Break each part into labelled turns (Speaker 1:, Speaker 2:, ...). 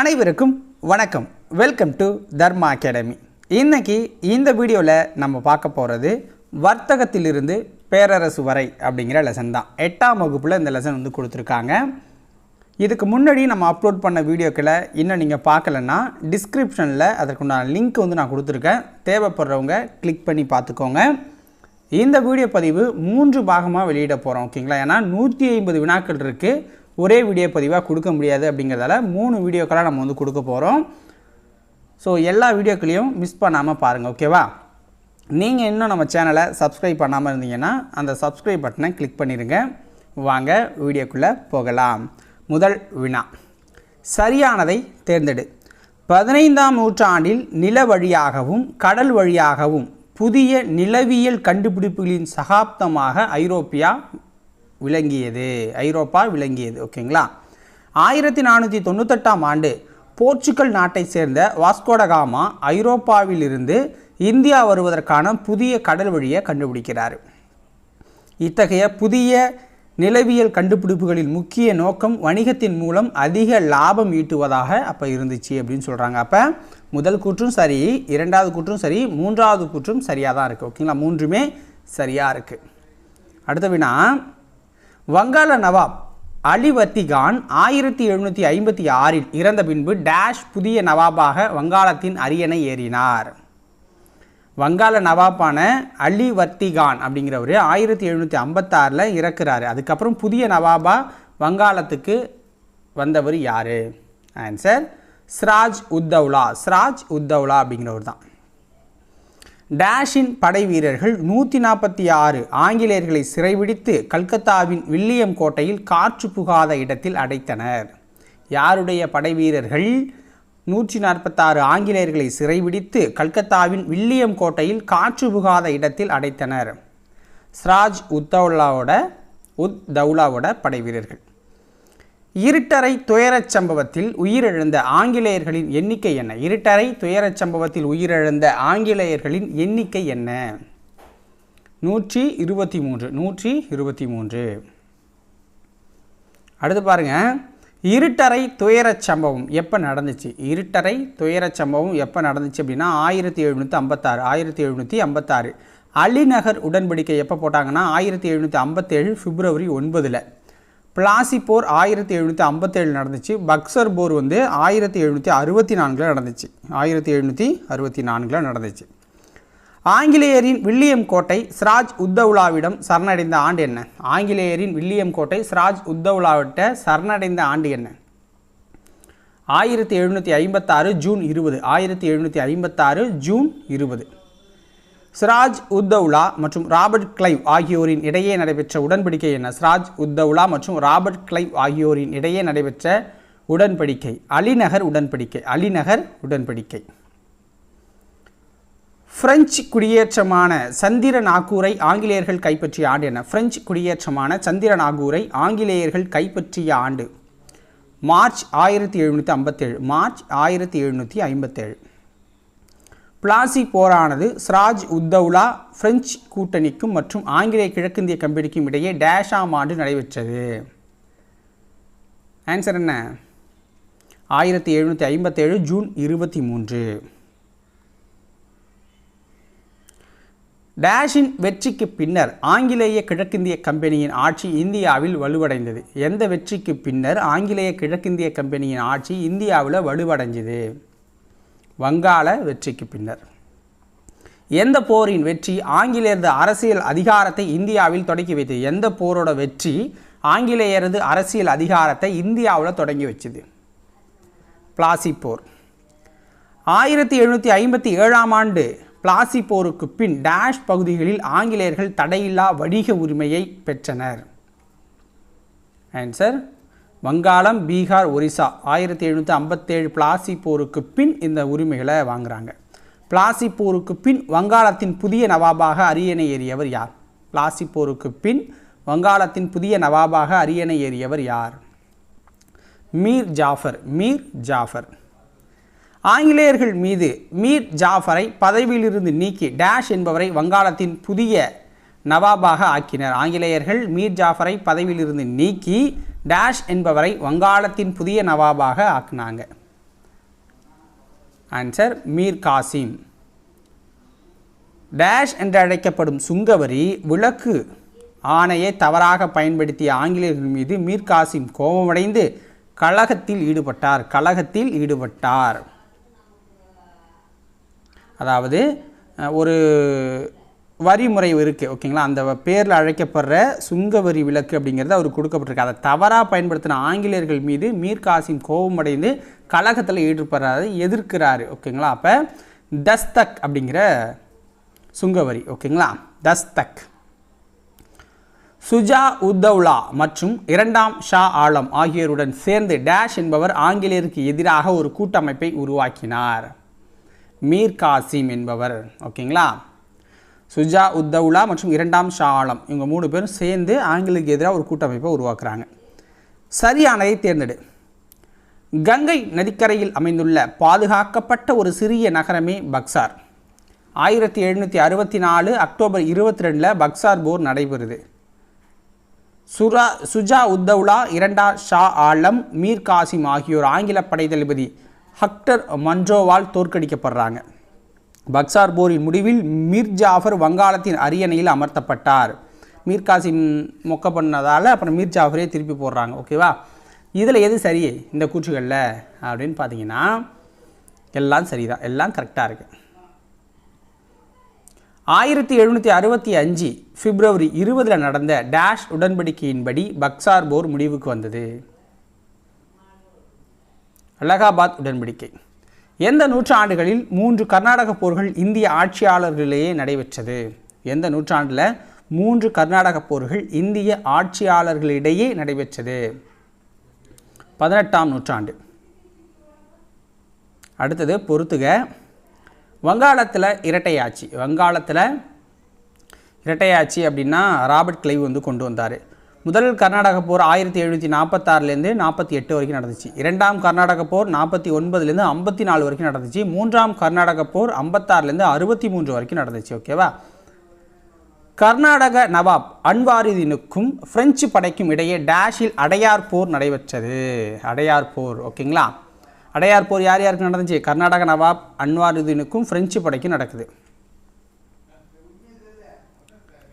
Speaker 1: அனைவருக்கும் வணக்கம். Welcome to Dharma academy இன்றைக்கி இந்த வீடியோவில் நம்ம பார்க்க போகிறது வர்த்தகத்திலிருந்து பேரரசு வரை அப்படிங்கிற லெசன் தான். எட்டாம் வகுப்பில் இந்த லெசன் வந்து கொடுத்துருக்காங்க. இதுக்கு முன்னாடி நம்ம அப்லோட் பண்ண வீடியோக்களை இன்னும் நீங்கள் பார்க்கலன்னா டிஸ்கிரிப்ஷனில் அதற்குண்டான லிங்க் வந்து நான் கொடுத்துருக்கேன். தேவைப்படுறவங்க கிளிக் பண்ணி பார்த்துக்கோங்க. இந்த வீடியோ பதிவு மூன்று பாகமாக வெளியிட போகிறோம் ஓகேங்களா ஏன்னா நூற்றி ஐம்பது வினாக்கள் இருக்குது ஒரே வீடியோ பதிவாக கொடுக்க முடியாது அப்படிங்கிறதால மூணு வீடியோக்களாக நம்ம வந்து கொடுக்க போகிறோம் ஸோ எல்லா வீடியோக்களையும் மிஸ் பண்ணாமல் பாருங்கள் ஓகேவா நீங்கள் இன்னும் நம்ம சேனலை சப்ஸ்கிரைப் பண்ணாமல் இருந்தீங்கன்னா அந்த சப்ஸ்கிரைப் பட்டனை கிளிக் பண்ணிடுங்க வாங்க வீடியோக்குள்ளே போகலாம். முதல் வினா. சரியானதை தேர்ந்தெடு. பதினைந்தாம் நூற்றாண்டில் நில வழியாகவும் கடல் வழியாகவும் புதிய நிலவியல் கண்டுபிடிப்புகளின் சகாப்தமாக ஐரோப்பியா விளங்கியது. ஐரோப்பா விளங்கியது. ஓகேங்களா? ஆயிரத்தி நானூற்றி தொண்ணூத்தெட்டாம் ஆண்டு போர்ச்சுகல் நாட்டை சேர்ந்த வாஸ்கோடகாமா ஐரோப்பாவிலிருந்து இந்தியா வருவதற்கான புதிய கடல் வழியை கண்டுபிடிக்கிறார். இத்தகைய புதிய நிலவியல் கண்டுபிடிப்புகளின் முக்கிய நோக்கம் வணிகத்தின் மூலம் அதிக லாபம் ஈட்டுவதாக அப்போ இருந்துச்சு அப்படின்னு சொல்கிறாங்க அப்போ முதல் கூற்றும் சரி இரண்டாவது கூற்றும் சரி மூன்றாவது கூற்றும் சரியாக தான் இருக்குது ஓகேங்களா? மூன்றுமே சரியாக இருக்குது அடுத்த வினா வங்காள நவாப் அலிவர்த்திகான் ஆயிரத்தி எழுநூற்றி ஐம்பத்தி ஆறில் இறந்த பின்பு டேஷ் புதிய நவாபாக வங்காளத்தின் அரியணை ஏறினார். வங்காள நவாப்பான அலி வர்த்திகான் அப்படிங்கிறவர் ஆயிரத்தி எழுநூற்றி ஐம்பத்தாறில் இறக்குறாரு. அதுக்கப்புறம் புதிய நவாபா வங்காளத்துக்கு வந்தவர் யார்? ஆன்சர் ஸ்ராஜ் உத்தவ்லா ஸ்ராஜ் உத்தவ்லா அப்படிங்கிறவர் தான் டேஷின் படை வீரர்கள் நூற்றி நாற்பத்தி ஆறு ஆங்கிலேயர்களை சிறைபிடித்து கல்கத்தாவின் வில்லியம் கோட்டையில் காற்று புகாத இடத்தில் அடைத்தனர். யாருடைய படை வீரர்கள் நூற்றி நாற்பத்தாறு ஆங்கிலேயர்களை சிறைபிடித்து கல்கத்தாவின் வில்லியம் கோட்டையில் காற்று புகாத இடத்தில் அடைத்தனர். ஸ்ராஜ் உத்தவுல்லாவோட உத் தௌலாவோட படை வீரர்கள். இருட்டறை துயரச் சம்பவத்தில் உயிரிழந்த ஆங்கிலேயர்களின் எண்ணிக்கை என்ன? இருட்டறை துயரச் சம்பவத்தில் உயிரிழந்த ஆங்கிலேயர்களின் எண்ணிக்கை என்ன? நூற்றி இருபத்தி மூன்று நூற்றி இருபத்தி மூன்று. அடுத்து பாருங்க. இருட்டறை துயரச் சம்பவம் எப்போ நடந்துச்சு? இருட்டறை துயரச் சம்பவம் எப்போ நடந்துச்சு அப்படின்னா ஆயிரத்தி எழுநூற்றி ஐம்பத்தாறு ஆயிரத்தி எழுநூற்றி ஐம்பத்தாறு. அலிநகர் உடன்படிக்கை எப்போ போட்டாங்கன்னா ஆயிரத்தி எழுநூற்றி ஐம்பத்தேழு பிப்ரவரி ஒன்பதில். பிளாசி போர் ஆயிரத்தி எழுநூற்றி ஐம்பத்தேழு நடந்துச்சு. பக்சர் போர் வந்து ஆயிரத்தி எழுநூற்றி அறுபத்தி நான்கில் நடந்துச்சு. ஆயிரத்தி எழுநூற்றி அறுபத்தி நான்கில் நடந்துச்சு. ஆங்கிலேயரின் வில்லியம் கோட்டை சிராஜ் உத்தவுலாவிடம் சரணடைந்த ஆண்டு என்ன? ஆங்கிலேயரின் வில்லியம் கோட்டை சிராஜ் உத்தவுலாவிட்ட சரணடைந்த ஆண்டு என்ன? ஆயிரத்தி எழுநூற்றி ஐம்பத்தாறு ஜூன் இருபது. ஆயிரத்தி எழுநூற்றி ஐம்பத்தாறு ஜூன் இருபது. சிராஜ் உத்தவ்லா மற்றும் ராபர்ட் கிளைவ் ஆகியோரின் இடையே நடைபெற்ற உடன்படிக்கை என்ன? சிராஜ் உத்தவ்லா மற்றும் ராபர்ட் கிளைவ் ஆகியோரின் இடையே நடைபெற்ற உடன்படிக்கை. அலிநகர் உடன்படிக்கை. அலிநகர் உடன்படிக்கை. பிரெஞ்சு குடியேற்றமான சந்திர நாகூரை ஆங்கிலேயர்கள் கைப்பற்றிய ஆண்டு என்ன? பிரெஞ்சு குடியேற்றமான சந்திர நாகூரை ஆங்கிலேயர்கள் கைப்பற்றிய ஆண்டு. மார்ச் ஆயிரத்தி எழுநூற்றி ஐம்பத்தேழு. மார்ச் ஆயிரத்தி எழுநூற்றி ஐம்பத்தேழு. பிளாசி போரானது ஸ்ராஜ் உத்தவுலா பிரெஞ்சு கூட்டணிக்கும் மற்றும் ஆங்கிலேய கிழக்கிந்திய கம்பெனிக்கும் இடையே டேஷாம் ஆண்டு நடைபெற்றது. ஆன்சர் என்ன? ஆயிரத்தி எழுநூற்றி ஐம்பத்தேழு ஜூன் இருபத்தி மூன்று. டேஷின் வெற்றிக்கு பின்னர் ஆங்கிலேய கிழக்கிந்திய கம்பெனியின் ஆட்சி இந்தியாவில் வலுவடைந்தது. எந்த வெற்றிக்கு பின்னர் ஆங்கிலேய கிழக்கிந்திய கம்பெனியின் ஆட்சி இந்தியாவில் வலுவடைஞ்சது? வங்காள வெற்றிக்கு பின்னர். எந்த போரின் வெற்றி ஆங்கிலேயரது அரசியல் அதிகாரத்தை இந்தியாவில் தொடங்கி வைத்தது? எந்த போரோட வெற்றி ஆங்கிலேயரது அரசியல் அதிகாரத்தை இந்தியாவில் தொடங்கி வச்சுது? பிளாசி போர். ஆயிரத்தி எழுநூற்றி ஐம்பத்தி ஏழாம் ஆண்டு பிளாசி போருக்கு பின் டேஷ் பகுதிகளில் ஆங்கிலேயர்கள் தடையில்லா வணிக உரிமையை பெற்றனர். ஆன்சர் வங்காளம் பீகார் ஒரிசா ஆயிரத்தி எழுநூற்றி ஐம்பத்தேழு பிளாசி போருக்கு பின் இந்த உரிமைகளை வாங்குகிறாங்க பிளாசி போருக்கு பின் வங்காளத்தின் புதிய நவாபாக அரியணை ஏறியவர் யார்? பிளாசி போருக்கு பின் வங்காளத்தின் புதிய நவாபாக அரியணை ஏறியவர் யார்? மீர் ஜாஃபர் மீர் ஜாஃபர். ஆங்கிலேயர்கள் மீது மீர் ஜாஃபரை பதவியிலிருந்து நீக்கி டேஷ் என்பவரை வங்காளத்தின் புதிய நவாபாக ஆக்கினர். ஆங்கிலேயர்கள் மீர் ஜாஃபரை பதவியிலிருந்து நீக்கி டேஷ் என்பவரை வங்காளத்தின் புதிய நவாபாக ஆக்குனாங்க. ஆன்சர் மீர் காசிம் டேஷ் என்று அழைக்கப்படும் சுங்கவரி விளக்கு ஆணையை தவறாக பயன்படுத்திய ஆங்கிலேயர்கள் மீது மீர் காசிம் கோபமடைந்து கழகத்தில் ஈடுபட்டார். கழகத்தில் ஈடுபட்டார். அதாவது ஒரு வரி வரிமுறை இருக்குது ஓகேங்களா? அந்த பேரில் அழைக்கப்படுற சுங்க வரி விலக்கு அப்படிங்கிறது அவர் கொடுக்கப்பட்டிருக்கு. அதை தவறாக பயன்படுத்தின ஆங்கிலேயர்கள் மீது மீர் காசிம் கோபமடைந்து கழகத்தில் ஈடுபடுறாரு எதிர்க்கிறாரு ஓகேங்களா? அப்போ தஸ்தக் அப்படிங்கிற சுங்கவரி ஓகேங்களா? தஸ்தக். சுஜா உத்தவ்லா மற்றும் இரண்டாம் ஷா ஆலம் ஆகியோருடன் சேர்ந்து டேஷ் என்பவர் ஆங்கிலேயருக்கு எதிராக ஒரு கூட்டமைப்பை உருவாக்கினார். மீர் காசிம் என்பவர் ஓகேங்களா? சுஜா உத்தவுலா மற்றும் இரண்டாம் ஷா ஆலம் இவங்க மூணு பேரும் சேர்ந்து ஆங்கிலுக்கு எதிராக ஒரு கூட்டமைப்பை உருவாக்குறாங்க. சரியானதை தேர்ந்தெடு. கங்கை நதிக்கரையில் அமைந்துள்ள பாதுகாக்கப்பட்ட ஒரு சிறிய நகரமே பக்சார். ஆயிரத்தி எழுநூற்றி அறுபத்தி நாலு அக்டோபர் இருபத்தி ரெண்டில் பக்சார் போர் நடைபெறுது. சுரா சுஜா உத்தவுலா இரண்டா ஷா ஆலம் மீர் காசிம் ஆகியோர் ஆங்கில படை தளபதி ஹக்டர் மன்ரோவால் தோற்கடிக்கப்படுறாங்க. பக்சார் போரின் முடிவில் மீர் ஜாஃபர் வங்காளத்தின் அரியணையில் அமர்த்தப்பட்டார். மீர் காசிம் மொக்க பண்ணதால் அப்புறம் மீர் ஜாஃபரே திருப்பி போடுறாங்க. ஓகேவா இதில் எது சரி? இந்த கூற்றுகளில் அப்படின்னு பார்த்தீங்கன்னா எல்லாம் சரிதான். எல்லாம் கரெக்டாக இருக்குது ஆயிரத்தி எழுநூற்றி அறுபத்தி அஞ்சு பிப்ரவரி இருபதில் நடந்த டேஷ் உடன்படிக்கையின்படி பக்சார் போர் முடிவுக்கு வந்தது. அலகாபாத் உடன்படிக்கை. எந்த நூற்றாண்டுகளில் மூன்று கர்நாடக போர்கள் இந்திய ஆட்சியாளர்களிலேயே நடைபெற்றது? எந்த நூற்றாண்டில் மூன்று கர்நாடக போர்கள் இந்திய ஆட்சியாளர்களிடையே நடைபெற்றது? பதினெட்டாம் நூற்றாண்டு. அடுத்தது பொறுத்துக. வங்காளத்தில் இரட்டையாட்சி வங்காளத்தில் இரட்டையாட்சி அப்படின்னா ராபர்ட் கிளைவ் வந்து கொண்டு வந்தார். முதல் கர்நாடக போர் ஆயிரத்தி எழுநூற்றி நாற்பத்தாறுலேருந்து நாற்பத்தி எட்டு வரைக்கும் நடந்துச்சு. இரண்டாம் கர்நாடக போர் நாற்பத்தி ஒன்பதுலேருந்து ஐம்பத்தி நாலு வரைக்கும் நடந்துச்சு. மூன்றாம் கர்நாடக போர் ஐம்பத்தாறுலேருந்து அறுபத்தி மூன்று வரைக்கும் நடந்துச்சு. ஓகேவா கர்நாடக நவாப் அன்வாரிதீனுக்கும் பிரெஞ்சு படைக்கும் இடையே டேஷில் அடையார் போர் நடைபெற்றது. அடையார் போர் ஓகேங்களா அடையார் போர் யார் யாருக்கு நடந்துச்சு? கர்நாடக நவாப் அன்வாருதீனுக்கும் பிரெஞ்சு படைக்கும் நடக்குது.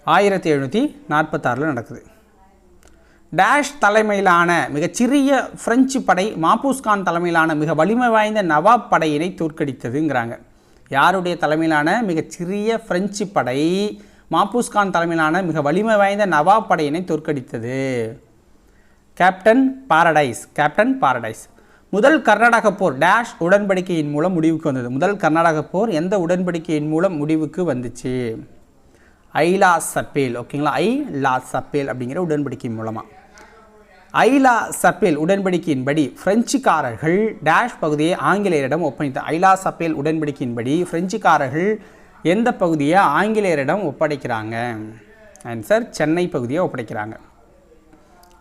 Speaker 1: ஆயிரத்தி எழுநூற்றி நாற்பத்தாறில் நடக்குது. டேஷ் தலைமையிலான மிகச்சிறிய பிரெஞ்சு படை மாபூஸ்கான் தலைமையிலான மிக வலிமை வாய்ந்த நவாப் படையினை தோற்கடித்ததுங்கிறாங்க. யாருடைய தலைமையிலான மிகச்சிறிய பிரெஞ்சு படை மாபூஸ்கான் தலைமையிலான மிக வலிமை வாய்ந்த நவாப் படையினை தோற்கடித்தது? கேப்டன் பாரடைஸ் கேப்டன் பாரடைஸ் முதல் கர்நாடக போர் டேஷ் உடன்படிக்கையின் மூலம் முடிவுக்கு வந்தது. முதல் கர்நாடக போர் எந்த உடன்படிக்கையின் மூலம் முடிவுக்கு வந்துச்சு? ஐலா சப்பேல் ஓகேங்களா? ஐ லா சப்பேல் அப்படிங்கிற உடன்படிக்கை மூலமாக ஐலா சப்பேல் உடன்படிக்கையின்படி பிரெஞ்சுக்காரர்கள் டேஷ் பகுதியை ஆங்கிலேயரிடம் ஒப்படைத்த ஐலா சப்பேல் உடன்படிக்கையின்படி பிரெஞ்சுக்காரர்கள் எந்த பகுதியை ஆங்கிலேயரிடம் ஒப்படைக்கிறாங்க? ஆன்சர் சென்னை பகுதியை ஒப்படைக்கிறாங்க.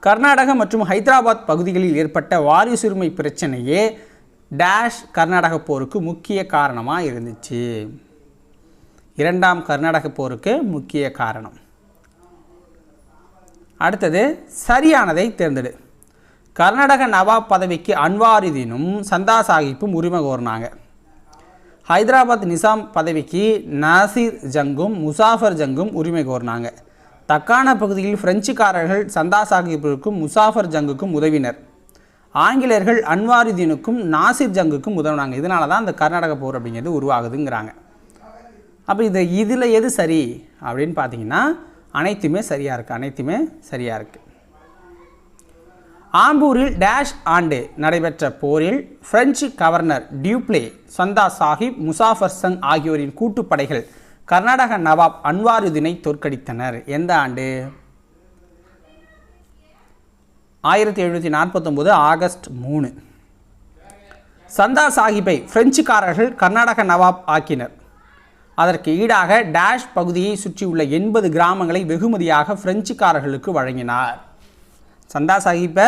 Speaker 1: கர்நாடக மற்றும் ஹைதராபாத் பகுதிகளில் ஏற்பட்ட வாரிசுரிமை பிரச்சனையே டேஷ் கர்நாடக போருக்கு முக்கிய காரணமாக இருந்துச்சு. இரண்டாம் கர்நாடக போருக்கு முக்கிய காரணம். அடுத்தது சரியானதை தேர்ந்தெடு. கர்நாடக நவாப் பதவிக்கு அன்வாரிதீனும் சந்தா சாஹிப்பும் உரிமை கோரினாங்க. ஹைதராபாத் நிசாம் பதவிக்கு நாசிர் ஜங்கும் முசாஃபர் ஜங்கும் உரிமை கோரினாங்க. தக்கான பகுதியில் பிரெஞ்சுக்காரர்கள் சந்தா சாஹிப்பிற்கும் முசாஃபர் ஜங்குக்கும் உதவினர். ஆங்கிலேயர்கள் அன்வாரிதீனுக்கும் நாசிர் ஜங்குக்கும் உதவினாங்க. இதனால தான் இந்த கர்நாடக போர் அப்படிங்கிறது உருவாகுதுங்கிறாங்க. அப்போ இது இதில் எது சரி அப்படின்னு பார்த்தீங்கன்னா அனைத்துமே சரியாக இருக்குது அனைத்துமே சரியாக இருக்குது ஆம்பூரில் டேஷ் ஆண்டு நடைபெற்ற போரில் பிரெஞ்சு கவர்னர் டியூப்ளே சந்தா சாஹிப் முசாஃபர் சங் ஆகியோரின் கூட்டுப்படைகள் கர்நாடக நவாப் அன்வாருதீனை தோற்கடித்தனர். எந்த ஆண்டு? ஆயிரத்தி எழுநூற்றி நாற்பத்தொம்போது ஆகஸ்ட் மூணு. சந்தா சாஹிப்பை பிரெஞ்சுக்காரர்கள் கர்நாடக நவாப் ஆக்கினர். அதற்கு ஈடாக டேஷ் பகுதியை சுற்றியுள்ள எண்பது கிராமங்களை வெகுமதியாக பிரெஞ்சுக்காரர்களுக்கு வழங்கினார். சந்தா சாஹிப்பை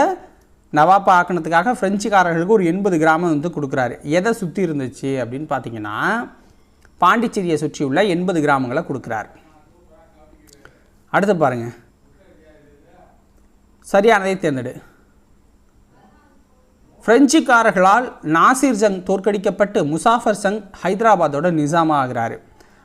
Speaker 1: நவாப்பா ஆக்கினதுக்காக பிரெஞ்சுக்காரர்களுக்கு ஒரு எண்பது கிராமம் வந்து கொடுக்குறாரு. எதை சுற்றி இருந்துச்சு அப்படின்னு பார்த்தீங்கன்னா பாண்டிச்சேரியை சுற்றியுள்ள எண்பது கிராமங்களை கொடுக்குறார். அடுத்து பாருங்க. சரியானதை தேர்ந்தெடு. பிரெஞ்சுக்காரர்களால் நாசிர் ஜங் தோற்கடிக்கப்பட்டு முசாஃபர் சங் ஹைதராபாத்தோட நிசாமா ஆகிறாரு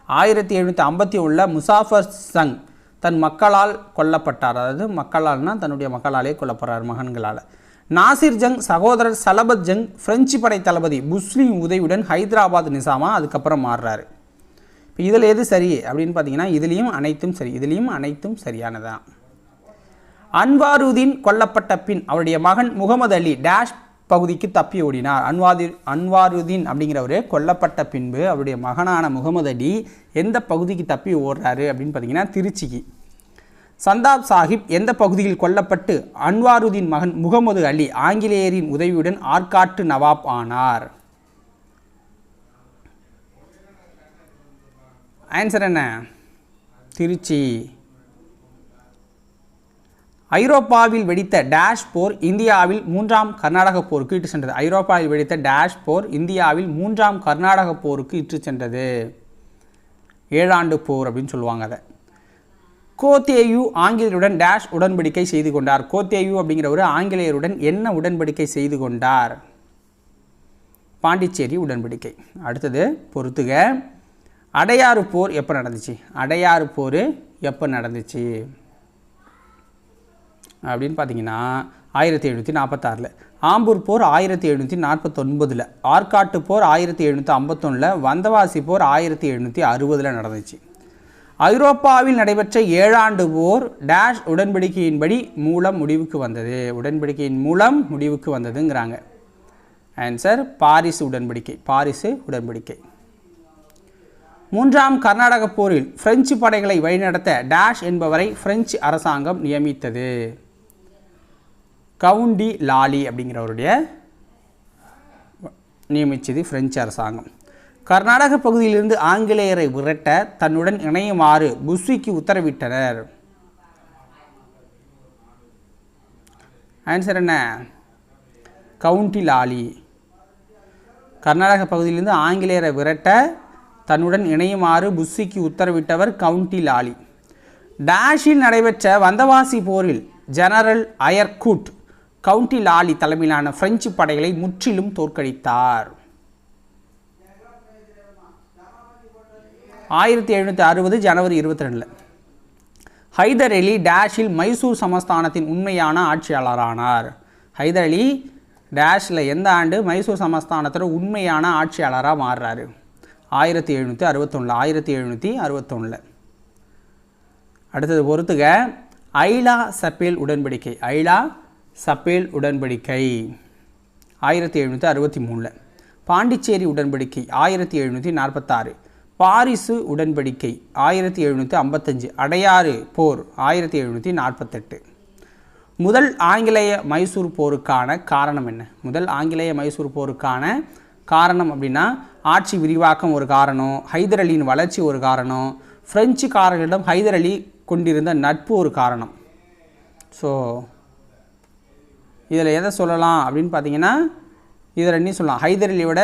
Speaker 1: ஆயிரத்தி எழுநூற்றி ஐம்பத்தி ஒன்றில் முசாஃபர் சங் தன் மக்களால் கொல்லப்பட்டார். அதாவது மக்களால்னா தன்னுடைய மக்களாலே கொல்லப்படுறார் மகன்களால். நாசிர் ஜங் சகோதரர் சலபத் ஜங் பிரெஞ்சு படை தளபதி புஸ்லிம் உதவியுடன் ஹைதராபாத் நிசாமா அதுக்கப்புறம் மாறுறாரு. இப்போ இதில் எது சரி அப்படின்னு பார்த்தீங்கன்னா இதுலேயும் அனைத்தும் சரி இதுலேயும் அனைத்தும் சரியானதான் அன்வாருதீன் கொல்லப்பட்ட பின் அவருடைய மகன் முகமது அலி டேஷ் பகுதிக்கு தப்பி ஓடினார். அன்வாதி அன்வாருதீன் அப்படிங்கிறவர் கொல்லப்பட்ட பின்பு அவருடைய மகனான முகமது அலி எந்த பகுதிக்கு தப்பி ஓடுறாரு அப்படின்னு பார்த்தீங்கன்னா திருச்சிக்கு. சந்தாப் சாஹிப் எந்த பகுதியில் கொல்லப்பட்டு அன்வாருதீன் மகன் முகமது அலி ஆங்கிலேயரின் உதவியுடன் ஆற்காட்டு நவாப் ஆனார். ஆன்சர் என்ன? திருச்சி. ஐரோப்பாவில் வெடித்த டேஷ் போர் இந்தியாவில் மூன்றாம் கர்நாடக போருக்கு இட்டு சென்றது. ஐரோப்பாவில் வெடித்த டேஷ் போர் இந்தியாவில் மூன்றாம் கர்நாடக போருக்கு இட்டு சென்றது. ஏழாண்டு போர் அப்படின்னு சொல்லுவாங்க அதை. கோத்தேயு ஆங்கிலேயருடன் டேஷ் உடன்படிக்கை செய்து கொண்டார். கோத்தேயு அப்படிங்கிறவர் ஆங்கிலேயருடன் என்ன உடன்படிக்கை செய்து கொண்டார்? பாண்டிச்சேரி உடன்படிக்கை. அடுத்தது பொறுத்துக. அடையாறு போர் எப்போ நடந்துச்சு? அடையாறு போர் எப்போ நடந்துச்சு? அப்படின்னு பார்த்தீங்கன்னா ஆயிரத்தி எழுநூற்றி நாற்பத்தாறில். ஆம்பூர் போர் ஆயிரத்தி எழுநூற்றி நாற்பத்தொன்பதில். ஆற்காட்டு போர் ஆயிரத்தி எழுநூற்றி ஐம்பத்தொன்னில். வந்தவாசி போர் ஆயிரத்தி எழுநூற்றி அறுபதில் நடந்துச்சு. ஐரோப்பாவில் நடைபெற்ற ஏழாண்டு போர் டேஷ் உடன்படிக்கையின்படி மூலம் முடிவுக்கு வந்தது. உடன்படிக்கையின் மூலம் முடிவுக்கு வந்ததுங்கிறாங்க. ஆன்சர் பாரிஸ் உடன்படிக்கை. பாரிசு உடன்படிக்கை. மூன்றாம் கர்நாடக போரில் பிரெஞ்சு படைகளை வழிநடத்த டேஷ் என்பவரை பிரெஞ்சு அரசாங்கம் நியமித்தது. கவுண்டி லாலி அப்படிங்கிறவருடைய நியமித்தது பிரெஞ்சு அரசாங்கம். கர்நாடக பகுதியிலிருந்து ஆங்கிலேயரை விரட்ட தன்னுடன் இணையுமாறு புஸ்விக்கு உத்தரவிட்டனர். ஆன்சர் என்ன? கவுண்டி லாலி. கர்நாடக பகுதியிலிருந்து ஆங்கிலேயரை விரட்ட தன்னுடன் இணையுமாறு புஸ்ஸிக்கு உத்தரவிட்டவர் கவுண்டி லாலி. டேஷில் நடைபெற்ற வந்தவாசி போரில் ஜெனரல் அயர்கூட் கவுண்டி லாலி தலைமையிலான பிரெஞ்சு படைகளை முற்றிலும் தோற்கடித்தார். ஆயிரத்தி எழுநூற்றி அறுபது ஜனவரி இருபத்தி ரெண்டில் ஹைதர் அலி டேஷில் மைசூர் சமஸ்தானத்தின் உண்மையான ஆட்சியாளரானார். ஹைதர் அலி டேஷில் எந்த ஆண்டு மைசூர் சமஸ்தானத்தில் உண்மையான ஆட்சியாளராக மாறுறாரு? ஆயிரத்தி எழுநூற்றி அறுபத்தொன்னில் ஆயிரத்தி எழுநூற்றி அறுபத்தொன்னில். அடுத்தது பொறுத்துக. ஐலா சப்பேல் உடன்படிக்கை. ஐலா சப்பேல் உடன்படிக்கை. ஆயிரத்தி எழுநூற்றி அறுபத்தி மூணில். பாண்டிச்சேரி உடன்படிக்கை ஆயிரத்தி எழுநூற்றி நாற்பத்தாறு. பாரிசு உடன்படிக்கை ஆயிரத்தி எழுநூற்றி ஐம்பத்தஞ்சு. அடையாறு போர் ஆயிரத்தி எழுநூற்றி நாற்பத்தெட்டு. முதல் ஆங்கிலேய மைசூர் போருக்கான காரணம் என்ன? முதல் ஆங்கிலேய மைசூர் போருக்கான காரணம் அப்படின்னா ஆட்சி விரிவாக்கம் ஒரு காரணம் ஹைதர் அலியின் வளர்ச்சி ஒரு காரணம் பிரெஞ்சுக்காரர்களிடம் ஹைதர் அலி கொண்டிருந்த நட்பு ஒரு காரணம். ஸோ இதில் எதை சொல்லலாம் அப்படின்னு பார்த்தீங்கன்னா இதில் ரெண்டையும் சொல்லலாம்? ஹைதர் அலியோட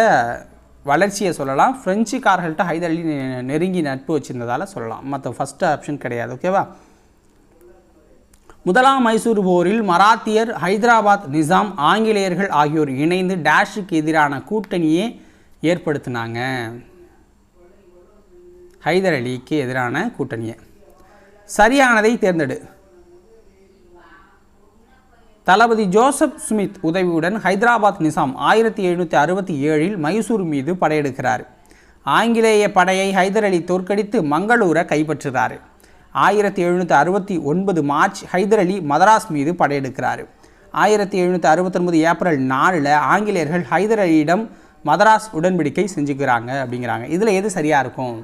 Speaker 1: வளர்ச்சியை சொல்லலாம். ஃப்ரெஞ்சுக்காரர்கள்ட்ட ஹைதர் அலி நெருங்கி நட்பு வச்சிருந்ததால் சொல்லலாம். மற்ற ஃபஸ்ட்டு ஆப்ஷன் கிடையாது ஓகேவா முதலாம் மைசூர் போரில் மராத்தியர் ஹைதராபாத் நிசாம் ஆங்கிலேயர்கள் ஆகியோர் இணைந்து டேஷுக்கு எதிரான கூட்டணியை ஏற்படுத்தினாங்க. ஹைதர் அலிக்கு எதிரான கூட்டணியை. சரியானதை தேர்ந்தெடு. தளபதி ஜோசப் ஸ்மித் உதவியுடன் ஹைதராபாத் நிசாம் ஆயிரத்தி எழுநூற்றி அறுபத்தி ஏழில் மைசூர் மீது படையெடுக்கிறார். ஆங்கிலேய படையை ஹைதர் அலி தோற்கடித்து மங்களூரை கைப்பற்றுகிறார். ஆயிரத்தி எழுநூற்றி அறுபத்தி ஒன்பது மார்ச் ஹைதர் அலி மதராஸ் மீது படையெடுக்கிறார். ஆயிரத்தி எழுநூற்றி அறுபத்தொன்பது ஏப்ரல் நாலில் ஆங்கிலேயர்கள் ஹைதர் அலியிடம் மதராஸ் உடன்படிக்கை செஞ்சுக்கிறாங்க அப்படிங்கிறாங்க. இதில் எது சரியாக இருக்கும்?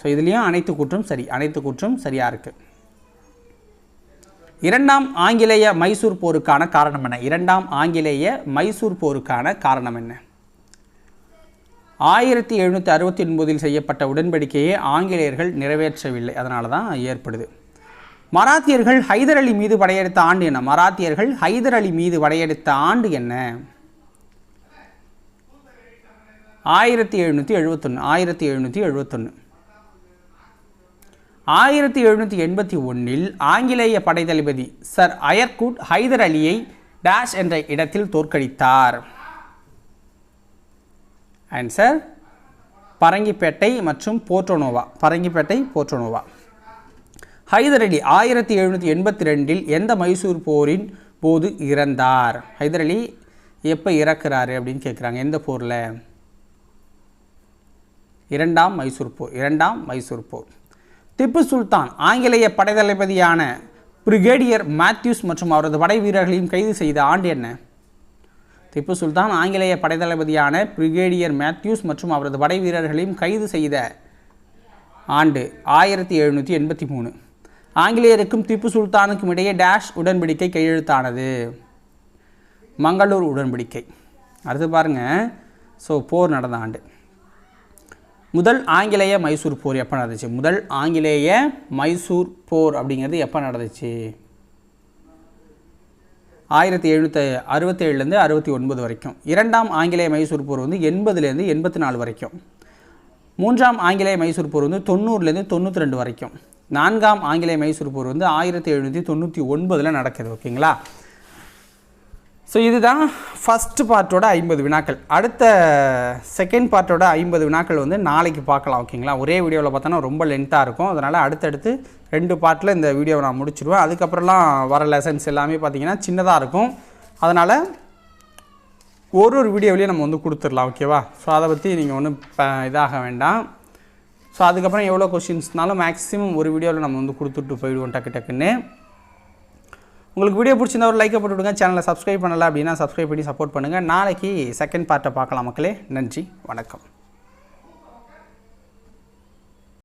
Speaker 1: ஸோ இதுலேயும் அனைத்து கூற்றும் சரி அனைத்து கூற்றும் சரியாக இருக்குது இரண்டாம் ஆங்கிலேய மைசூர் போருக்கான காரணம் என்ன? இரண்டாம் ஆங்கிலேய மைசூர் போருக்கான காரணம் என்ன? ஆயிரத்தி எழுநூற்றி அறுபத்தி ஒன்பதில் செய்யப்பட்ட உடன்படிக்கையை ஆங்கிலேயர்கள் நிறைவேற்றவில்லை. அதனால தான் ஏற்படுது. மராத்தியர்கள் ஹைதர் அலி மீது படையெடுத்த ஆண்டு என்ன? மராத்தியர்கள் ஹைதர் அலி மீது படையெடுத்த ஆண்டு என்ன? ஆயிரத்தி எழுநூற்றி எழுபத்தொன்று ஆயிரத்தி எழுநூற்றி எழுபத்தொன்று ஆயிரத்தி எழுநூற்றி எண்பத்தி ஒன்றில் ஆங்கிலேய படைத்தளபதி சர் அயர்குட் ஹைதர் அலியை டேஷ் என்ற இடத்தில் தோற்கடித்தார். ஆன்சர் பரங்கிப்பேட்டை மற்றும் போர்ட்டோனோவா பரங்கிப்பேட்டை போர்ட்டோனோவா. ஹைதர் அலி ஆயிரத்தி எழுநூற்றி எண்பத்தி ரெண்டில் எந்த மைசூர் போரின் போது இறந்தார்? ஹைதர் அலி எப்போ இறக்குறாரு அப்படின்னு கேட்குறாங்க எந்த போரில்? இரண்டாம் மைசூர் போர் இரண்டாம் மைசூர் போர். திப்பு சுல்தான் ஆங்கிலேய படைத்தளபதியான பிரிகேடியர் மேத்யூஸ் மற்றும் அவரது படை வீரர்களையும் கைது செய்த ஆண்டு என்ன? திப்பு சுல்தான் ஆங்கிலேய படைத்தளபதியான பிரிகேடியர் மேத்யூஸ் மற்றும் அவரது படை வீரர்களையும் கைது செய்த ஆண்டு ஆயிரத்தி எழுநூற்றி எண்பத்தி மூணு. ஆங்கிலேயருக்கும் திப்பு சுல்தானுக்கும் இடையே டேஷ் உடன்படிக்கை கையெழுத்தானது. மங்களூர் உடன்படிக்கை. அடுத்து பாருங்க. ஸோ போர் நடந்த ஆண்டு. முதல் ஆங்கிலேய மைசூர் போர் எப்போ நடந்துச்சு? முதல் ஆங்கிலேய மைசூர் போர் அப்படிங்கிறது எப்போ நடந்துச்சு? ஆயிரத்தி எழுநூற்றி அறுபத்தேழுலேருந்து அறுபத்தி ஒன்பது வரைக்கும். இரண்டாம் ஆங்கிலேய மைசூர் போர் வந்து எண்பதுலேருந்து எண்பத்தி நாலு வரைக்கும். மூன்றாம் ஆங்கிலேய மைசூர் போர் வந்து தொண்ணூறுலேருந்து தொண்ணூற்றி ரெண்டு வரைக்கும். நான்காம் ஆங்கிலேய மைசூர் போர் வந்து ஆயிரத்தி எழுநூற்றி தொண்ணூற்றி ஒன்பதில் நடக்குது ஓகேங்களா? ஸோ இதுதான் ஃபஸ்ட்டு பார்ட்டோட ஐம்பது வினாக்கள். அடுத்த செகண்ட் பார்ட்டோட ஐம்பது வினாக்கள் வந்து நாளைக்கு பார்க்கலாம் ஓகேங்களா ஒரே வீடியோவில் பார்த்தோன்னா ரொம்ப லென்த்தாக இருக்கும். அதனால் அடுத்தடுத்து ரெண்டு பார்ட்டில் இந்த வீடியோவை நான் முடிச்சிடுவேன் அதுக்கப்புறம்லாம் வர லெசன்ஸ் எல்லாமே பார்த்தீங்கன்னா சின்னதாக இருக்கும். அதனால் ஒரு ஒரு வீடியோவிலையும் நம்ம வந்து கொடுத்துடலாம் ஓகேவா ஸோ அதை பற்றி நீங்கள் ஒன்றும் இதாக வேண்டாம். ஸோ அதுக்கப்புறம் எவ்வளோ கொஷின்ஸ்னாலும் மேக்ஸிமம் ஒரு வீடியோவில் நம்ம வந்து கொடுத்துட்டு போயிடுவோம் டக்கு டக்குன்னு. உங்களுக்கு வீடியோ பிடிச்சிருந்தா ஒரு லைக்கை போட்டு விடுங்க சேனலை சப்ஸ்கிரைப் பண்ணலை அப்படின்னா சப்ஸ்கிரைப் பண்ணி சப்போர்ட் பண்ணுங்கள் நாளைக்கு செகண்ட் பார்ட்டை பார்க்கலாம் மக்களே. நன்றி. வணக்கம்.